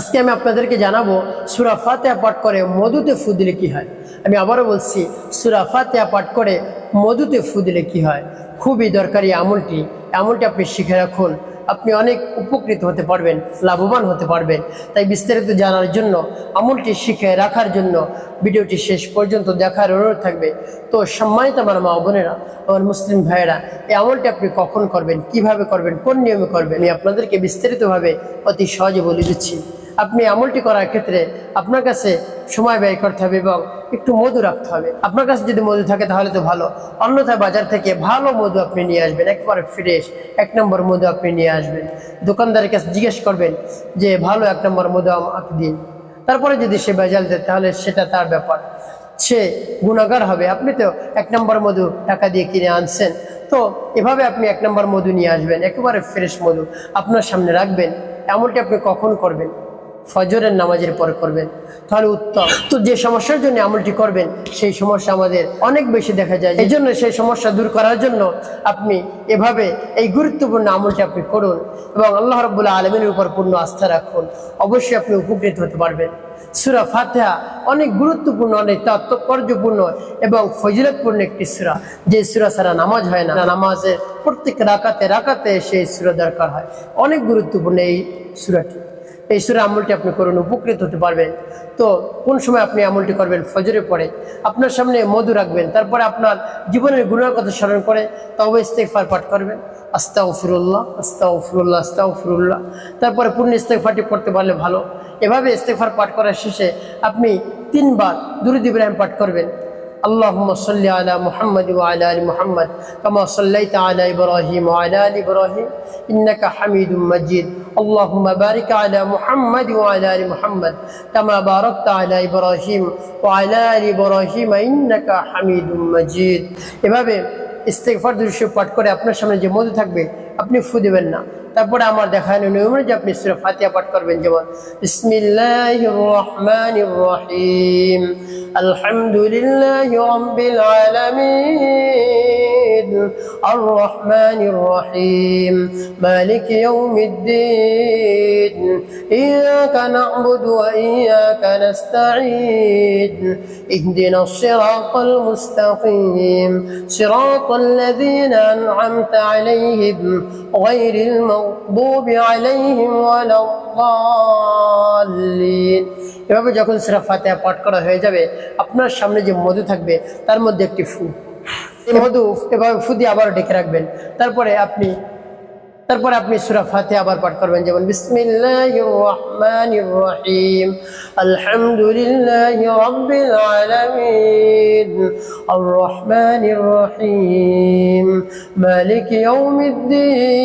আজকে আমি আপনাদেরকে জানাব, সুরা ফাতেহা পাঠ করে মধুতে ফু দিলে কি হয়? আমি আবারও বলছি, সুরা ফাতেহা পাঠ করে মধুতে ফু দিলে কি হয়? খুবই দরকারি আমলটি। আমলটি আপনি শিখে রাখুন। আপনি অনেক উপকৃত হতে পারবেন, লাভবান হতে পারবেন। তাই বিস্তারিত জানার জন্য, আমলটি শিখে রাখার জন্য, ভিডিওটি শেষ পর্যন্ত দেখার অনুরোধ থাকবে। তো সম্মানিত আমার মা বোনেরা, আমার মুসলিম ভাইয়েরা, এই আমলটি আপনি কখন করবেন, কীভাবে করবেন, কোন নিয়মে করবেন, আমি আপনাদেরকে বিস্তারিতভাবে অতি সহজে বলে দিচ্ছি। আপনি আমলটি করার ক্ষেত্রে আপনার কাছে সময় ব্যয় করতে হবে এবং একটু মধু রাখতে হবে। আপনার কাছে যদি মধু থাকে তাহলে তো ভালো। অন্যথায় বাজার থেকে ভালো মধু আপনি নিয়ে আসবেন। একবারে ফ্রেশ এক নম্বর মধু আপনি নিয়ে আসবেন। দোকানদারের কাছে জিজ্ঞেস করবেন যে, ভালো এক নম্বর মধু আমাকে দিন। তারপরে যদি সে বেজাল দেয়, তাহলে সেটা তার ব্যাপার। সে গুণাগার হবে। আপনি তো এক নম্বর মধু টাকা দিয়ে কিনে আনছেন। তো এভাবে আপনি এক নম্বর মধু নিয়ে আসবেন। একেবারে ফ্রেশ মধু আপনার সামনে রাখবেন। এমনটি আপনি কখন করবেন? ফজরের নামাজের পরে করবেন। তাহলে উত্তম। তো যে সমস্যার জন্য আমলটি করবেন, সেই সমস্যা আমাদের অনেক বেশি দেখা যায়। এই জন্য সেই সমস্যা দূর করার জন্য আপনি এভাবে এই গুরুত্বপূর্ণ আমলটি আপনি করুন এবং আল্লাহ রব্বুল্লাহ আলমিনের উপর পূর্ণ আস্থা রাখুন। অবশ্যই আপনি উপকৃত হতে পারবেন। সুরা ফাতেহা অনেক গুরুত্বপূর্ণ, অনেক তাৎপর্যপূর্ণ এবং ফজিলতপূর্ণ একটি সুরা। যে সুরা সারা নামাজ হয় না, নামাজের প্রত্যেক রাকাতে রাকাতে সেই সুরা দরকার হয়। অনেক গুরুত্বপূর্ণ এই সুরাটি। এই সুরা আমলটি আপনি করুন, উপকৃত হতে পারবেন। তো কোন সময় আপনি আমলটি করবেন? ফজরে পরে। আপনার সামনে মধু রাখবেন, তারপরে আপনার জীবনের গুণের কথা স্মরণ করে তবে ইস্তেকফার পাঠ করবেন। আস্তা ফিরুল্লাহ আস্তা ফিরুল্লাহ আস্তা ফিরুল্লাহ তারপরে পূর্ণ ইস্তেকফারটি পড়তে পারলে ভালো। এভাবে ইস্তেকফার পাঠ করার শেষে আপনি তিনবার দুরুদ ইব্রাহিম পাঠ করবেন। اللهم صل على محمد وعلى ال محمد كما صليت على ابراهيم وعلى ال ابراهيم انك حميد مجيد اللهم بارك على محمد وعلى ال محمد كما باركت على ابراهيم وعلى ال ابراهيم انك حميد مجيد এভাবে ইস্তেগফার দৃশ্য পাঠ করে আপনার সামনে যে মধু থাকবে আপনি ফু দেবেন না তারপরে আমার দেখানো নিয়ম যে আপনি সুরা ফাতিয়া পাঠ করবেন। যেমন বিসমিল্লাহির রহমানির রহিম। আলহামদুলিল্লাহি রাব্বিল আলামিন। আর রহমানির রহিম মালিক ইয়াউমিদ্দিন ইয়াকা না'বুদু ওয়া ইয়াকা নাস্তাঈন ইহদিনাস সিরাতাল মুস্তাকিম সিরাতাল লাযীনা আন'আমতা আলাইহিম غير المغضوب عليهم ولا الضالين এভাবে যখন সুরা ফাতিহা পাঠ করা হয়ে যাবে আপনার সামনে যে মধু থাকবে তার মধ্যে একটি ফু এই মধু এভাবে ফু দিয়ে আবার ডেকে রাখবেন। তারপরে আপনি তারপরে আপনি সুরা ফাতে আবার পাঠ করবেন, যেমন রহিম, আলহামদুলিল্লাহি রাব্বিল আলামিন আর রহমানির রহিম, মালিক ইয়াউমিদ্দিন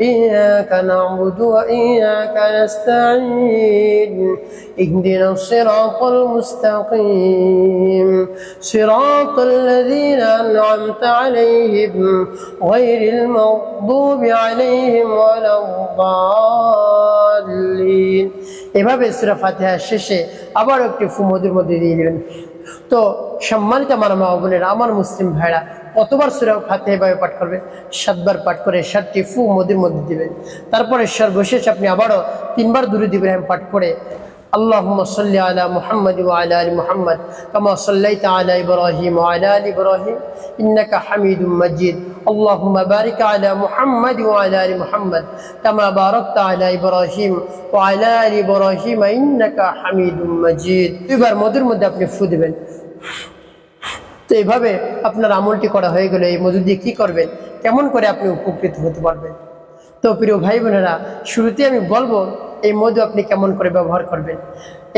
إياك نعبد وإياك نستعين اهدنا الصراط المستقيم صراط الذين أنعمت عليهم غير المغضوب عليهم ولا الضالين এভাবে সুরা ফাতিহা শেষে আবার একটি ফু মধুর মধ্যে দিয়ে দিবেন তো সম্মানিত আমার মা বোনেরা আমার মুসলিম ভাইরা কতবার সুরা ফাতিহা এভাবে পাঠ করবে সাতবার পাঠ করে সাতটি ফু মধুর মধ্যে দিবেন তারপরে সর্বশেষ আপনি আবারও তিনবার দুরুদ ইব্রাহিম পাঠ করে اللهم صل على محمد وعلى ال محمد كما صليت على ابراهيم وعلى ال ابراهيم انك حميد مجيد اللهم بارك على محمد وعلى ال محمد كما باركت على ابراهيم وعلى ال ابراهيم انك حميد مجيد এবার মধুর মধ্যে আপনি ফু দিবেন তো এইভাবে আপনার আমলটি করা হয়ে গেলে, এই মধু দিয়ে কী করবেন? কেমন করে আপনি উপকৃত হতে পারবেন? তো প্রিয় ভাই বোনেরা শুরুতে আমি বলব, এই মধু আপনি কেমন করে ব্যবহার করবেন?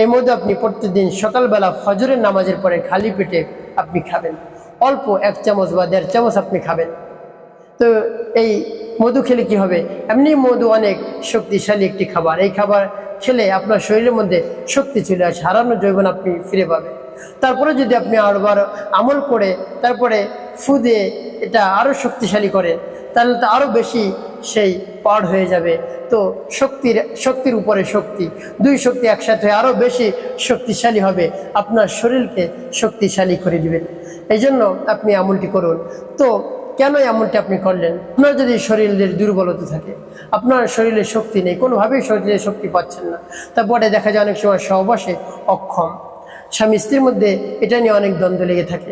এই মধু আপনি প্রতিদিন সকালবেলা ফজরের নামাজের পরে খালি পেটে আপনি খাবেন। অল্প এক চামচ বা দেড় চামচ আপনি খাবেন। তো এই মধু খেলে কি হবে? এমনি মধু অনেক শক্তিশালী একটি খাবার। এই খাবার খেলে আপনার শরীরের মধ্যে শক্তি চলে আসে, হারানো জৈবন আপনি ফিরে পাবেন। তারপরে যদি আপনি আরবার আমল করে, তারপরে ফুদে এটা আরও শক্তিশালী করেন তাহলে তো আরও বেশি সেই পাওয়ার হয়ে যাবে। তো শক্তির শক্তির উপরে শক্তি, দুই শক্তি একসাথে আরও বেশি শক্তিশালী হবে, আপনার শরীরকে শক্তিশালী করে দিবেন এই জন্য আপনি আমলটি করুন। তো কেন এমনটি আপনি করলেন? আপনার যদি শরীরের দুর্বলতা থাকে, আপনার শরীরে শক্তি নেই, কোনোভাবেই শরীরে শক্তি পাচ্ছেন না। তারপরে দেখা যায় অনেক সময় সহবাসে অক্ষম। স্বামী স্ত্রীর মধ্যে এটা নিয়ে অনেক দ্বন্দ্ব লেগে থাকে।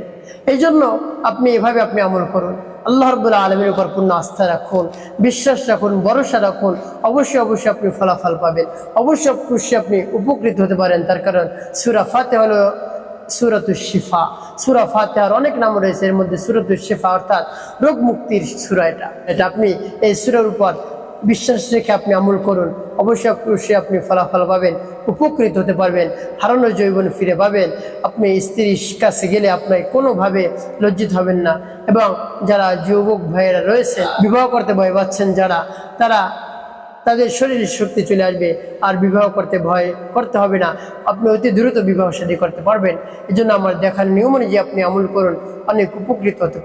এই জন্য আপনি এভাবে আপনি আমল করুন। আল্লাহ রব্বুল্লাহ আলমীর উপর পূর্ণ আস্থা রাখুন, বিশ্বাস রাখুন, ভরসা রাখুন। অবশ্যই অবশ্যই আপনি ফলাফল পাবেন। অবশ্যই অবশ্যই আপনি উপকৃত হতে পারেন। তার কারণ সুরা ফাতে হলো সুরতুল শিফা। সুরা ফাতেহার অনেক নাম রয়েছে। এর মধ্যে সুরতুল শিফা অর্থাৎ রোগ মুক্তির সুরা এটা। এটা আপনি এই সুরের উপর বিশ্বাস রেখে আপনি আমল করুন। অবশ্যই অবশ্যই আপনি ফলাফল পাবেন, উপকৃত হতে পারবেন, হারানো জৈবন ফিরে পাবেন। আপনি স্ত্রীর কাছে গেলে আপনি কোনোভাবে লজ্জিত হবেন না এবং যারা যুবক ভাইয়েরা রয়েছে, বিবাহ করতে ভয় পাচ্ছেন যারা, তারা তাদের শরীরের শক্তি চলে আসবে, আর বিবাহ করতে ভয় করতে হবে না। আপনি অতি দ্রুত বিবাহ শাদী করতে পারবেন। এই জন্য আমার দেখার নিয়ম অনুযায়ী আপনি আমল করুন, অনেক উপকৃত হতে